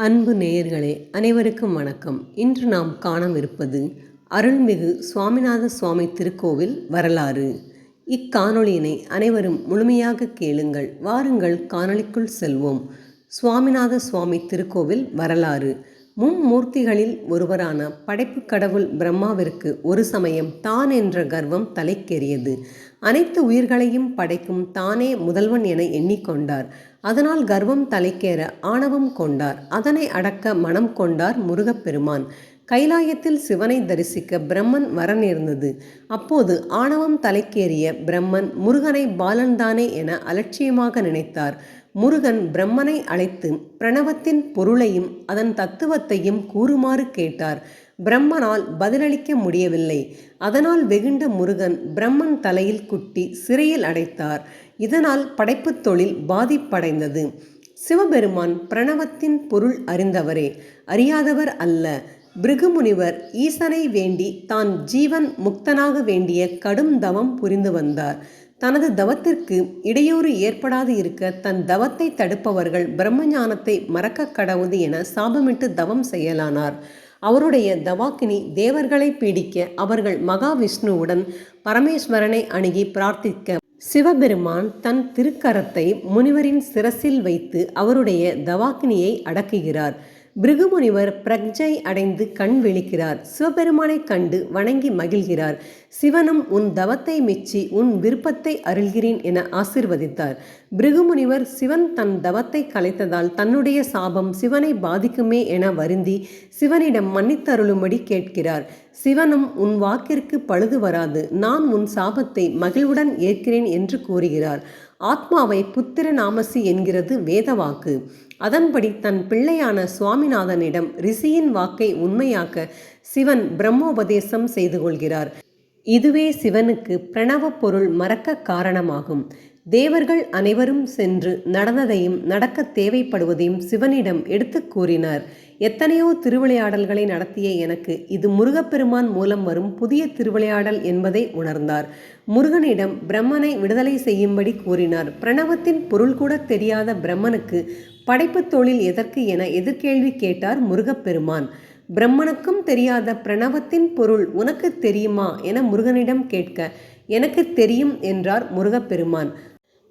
அன்பு நேயர்களே அனைவருக்கும் வணக்கம். இன்று நாம் காணவிருப்பது அருள்மிகு சுவாமிநாத சுவாமி திருக்கோவில் வரலாறு. இக்காணொளியினை அனைவரும் முழுமையாக கேளுங்கள். வாருங்கள் காணொளிக்குள் செல்வோம். சுவாமிநாத சுவாமி திருக்கோவில் வரலாறு. மும்மூர்த்திகளில் ஒருவரான படைப்பு கடவுள் பிரம்மாவிற்கு ஒரு சமயம் தான் என்ற கர்வம் தலைக்கேறியது. அனைத்து உயிர்களையும் படைக்கும் தானே முதல்வன் என எண்ணிக்கொண்டார். அதனால் கர்வம் தலைக்கேற ஆணவம் கொண்டார். அதனை அடக்க மனம் கொண்டார் முருகப்பெருமான். கைலாயத்தில் சிவனை தரிசிக்க பிரம்மன் வர நேர்ந்தது அப்போது ஆணவம் தலைக்கேறிய பிரம்மன் முருகனை பாலன்தானே என அலட்சியமாக நினைத்தார். முருகன் பிரம்மனை அழைத்து பிரணவத்தின் பொருளையும் அதன் தத்துவத்தையும் கூறுமாறு கேட்டார். பிரம்மனால் பதிலளிக்க முடியவில்லை. அதனால் வெகுண்ட முருகன் பிரம்மன் தலையில் குட்டி சிறையில் அடைத்தார். இதனால் படைப்புத் தொழில் பாதிப்படைந்தது. சிவபெருமான் பிரணவத்தின் பொருள் அறிந்தவரே. அறியாதவர் அல்ல. பிருகுமுனிவர் ஈசனை வேண்டி தான் ஜீவன் முக்தனாக வேண்டிய கடும் தவம் புரிந்து வந்தார். தனது தவத்திற்கு இடையூறு ஏற்படாது இருக்க தன் தவத்தை தடுப்பவர்கள் பிரம்மஞானத்தை மறக்க கடவுது என சாபமிட்டு தவம் செய்யலானார். அவருடைய தவாக்கினி தேவர்களை பீடிக்க அவர்கள் மகாவிஷ்ணுவுடன் பரமேஸ்வரனை அணுகி பிரார்த்திக்க சிவபெருமான் தன் திருக்கரத்தை முனிவரின் சிரசில் வைத்து அவருடைய தவாக்கினியை அடக்குகிறார். பிருகுமுனிவர் பிரக்ஜை அடைந்து கண் விழிக்கிறார். சிவபெருமானை கண்டு வணங்கி மகிழ்கிறார். சிவனும் உன் தவத்தை மெச்சி உன் விருப்பத்தை அருள்கிறேன் என ஆசிர்வதித்தார். பிருகுமுனிவர் சிவன் தன் தவத்தை கலைத்ததால் தன்னுடைய சாபம் சிவனை பாதிக்குமே என வருந்தி சிவனிடம் மன்னித்தருளும்படி கேட்கிறார். சிவனும் உன் வாக்கிற்கு பழுது வராது. நான் உன் சாபத்தை மகிழ்வுடன் ஏற்கிறேன் என்று கூறுகிறார். ஆத்மாவை புத்திர நாமசி என்கிறது வேதவாக்கு. அதன்படி தன் பிள்ளையான சுவாமிநாதனிடம் ரிஷியின் வாக்கை உண்மையாக்க சிவன் பிரம்மோபதேசம் செய்து கொள்கிறார். இதுவே சிவனுக்கு பிரணவ பொருள் மறக்க காரணமாகும். தேவர்கள் அனைவரும் சென்று நடந்ததையும் நடக்க தேவைப்படுவதையும் சிவனிடம் எடுத்து கூறினார். எத்தனையோ திருவிளையாடல்களை நடத்திய எனக்கு இது முருகப்பெருமான் மூலம் வரும் புதிய திருவிளையாடல் என்பதை உணர்ந்தார். முருகனிடம் பிரம்மனை விடுதலை செய்யும்படி கூறினார். பிரணவத்தின் பொருள் கூட தெரியாத பிரம்மனுக்கு படைப்புத் தொழில் எதற்கு என எதிர்கேள்வி கேட்டார் முருகப்பெருமான். பிரம்மனுக்கும் தெரியாத பிரணவத்தின் பொருள் உனக்கு தெரியுமா என முருகனிடம் கேட்க எனக்கு தெரியும் என்றார் முருகப்பெருமான்.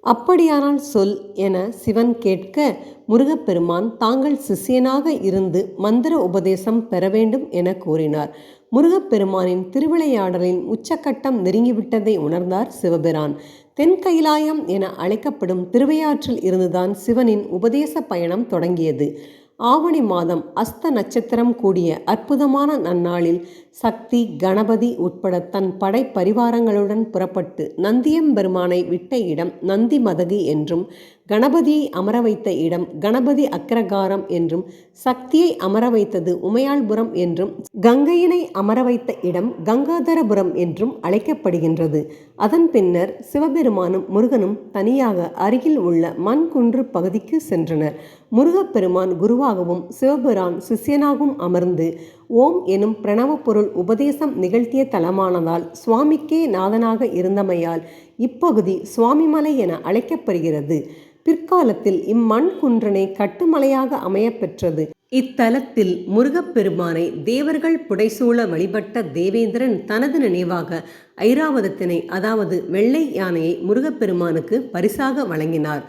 அப்படியானால் சொல் என சிவன் கேட்க முருகப்பெருமான் தாங்கள் சிஷியனாக இருந்து மந்திர உபதேசம் பெற வேண்டும் என கூறினார். முருகப்பெருமானின் திருவிளையாடலின் உச்சக்கட்டம் நெருங்கிவிட்டதை உணர்ந்தார் சிவபிரான் தென் கைலாயம் என அழைக்கப்படும் திருவையாற்றில் இருந்துதான் சிவனின் உபதேச பயணம் தொடங்கியது. ஆவணி மாதம் அஸ்த நட்சத்திரம் கூடிய அற்புதமான நன்னாளில் சக்தி கணபதி உட்பட தன் படை பரிவாரங்களுடன் புறப்பட்டு நந்தியம் பெருமானை விட்ட இடம் நந்தி மதகு என்றும் கணபதியை அமர வைத்த இடம் கணபதி அக்ரகாரம் என்றும் சக்தியை அமர வைத்தது உமையாள்புரம் என்றும் கங்கையினை அமர வைத்த இடம் கங்காதரபுரம் என்றும் அழைக்கப்படுகின்றது. அதன் பின்னர் சிவபெருமானும் முருகனும் தனியாக அருகில் உள்ள மண்குன்று பகுதிக்கு சென்றனர். முருகப்பெருமான் குருவாகவும் சிவபெருமான் சிஷ்யனாகவும் அமர்ந்து ஓம் எனும் பிரணவ பொருள் உபதேசம் நிகழ்த்திய தலமானதால் சுவாமிக்கே நாதனாக இருந்தமையால் இப்பகுதி சுவாமிமலை என அழைக்கப்படுகிறது. பிற்காலத்தில் இம்மண் குன்றனை கட்டுமலையாக அமையப்பெற்றது. இத்தலத்தில் முருகப்பெருமானை தேவர்கள் புடைசூழ வழிபட்ட தேவேந்திரன் தனது நினைவாக ஐராவதத்தினை அதாவது வெள்ளை யானையை முருகப்பெருமானுக்கு பரிசாக வழங்கினார்.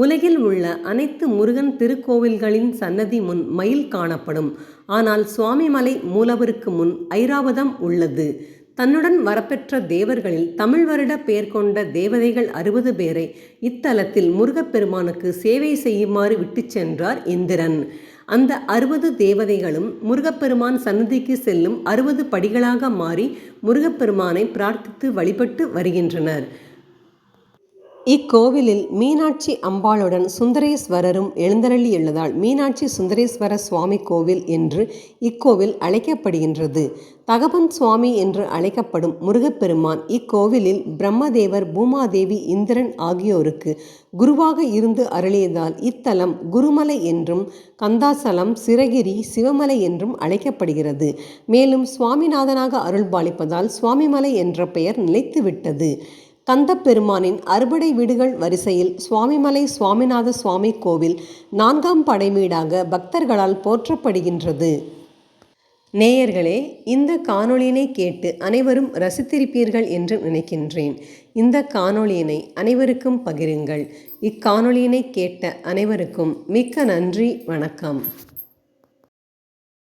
உலகில் உள்ள அனைத்து முருகன் திருக்கோவில்களின் சன்னதி முன் மயில் காணப்படும். ஆனால் சுவாமிமலை மூலவருக்கு முன் ஐராவதம் உள்ளது. தன்னுடன் வரப்பெற்ற தேவர்களில் தமிழ் வருட பெயர் கொண்ட தேவதைகள் அறுபது பேரை இத்தலத்தில் முருகப்பெருமானுக்கு சேவை செய்யுமாறு விட்டு சென்றார் இந்திரன். அந்த அறுபது தேவதைகளும் முருகப்பெருமான் சன்னதிக்கு செல்லும் அறுபது படிகளாக மாறி முருகப்பெருமானை பிரார்த்தித்து வழிபட்டு வருகின்றனர். இக்கோவிலில் மீனாட்சி அம்பாளுடன் சுந்தரேஸ்வரரும் எழுந்தருளியுள்ளதால் மீனாட்சி சுந்தரேஸ்வர சுவாமி கோவில் என்று இக்கோவில் அழைக்கப்படுகின்றது. தகவன் சுவாமி என்று அழைக்கப்படும் முருகப்பெருமான் இக்கோவிலில் பிரம்மதேவர் பூமாதேவி இந்திரன் ஆகியோருக்கு குருவாக இருந்து அருளியதால் இத்தலம் குருமலை என்றும் கந்தாசலம் சிறகிரி சிவமலை என்றும் அழைக்கப்படுகிறது. மேலும் சுவாமிநாதனாக அருள்பாலிப்பதால் சுவாமிமலை என்ற பெயர் நிலைத்துவிட்டது. கந்தப்பெருமானின் அறுபடை வீடுகள் வரிசையில் சுவாமிமலை சுவாமிநாத சுவாமி கோவில் நான்காம் படைவீடாக பக்தர்களால் போற்றப்படுகின்றது. நேயர்களே இந்த காணொளியினை கேட்டு அனைவரும் ரசித்திருப்பீர்கள் என்று நினைக்கின்றேன். இந்த காணொளியினை அனைவருக்கும் பகிருங்கள். இக்காணொளியினை கேட்ட அனைவருக்கும் மிக்க நன்றி வணக்கம்.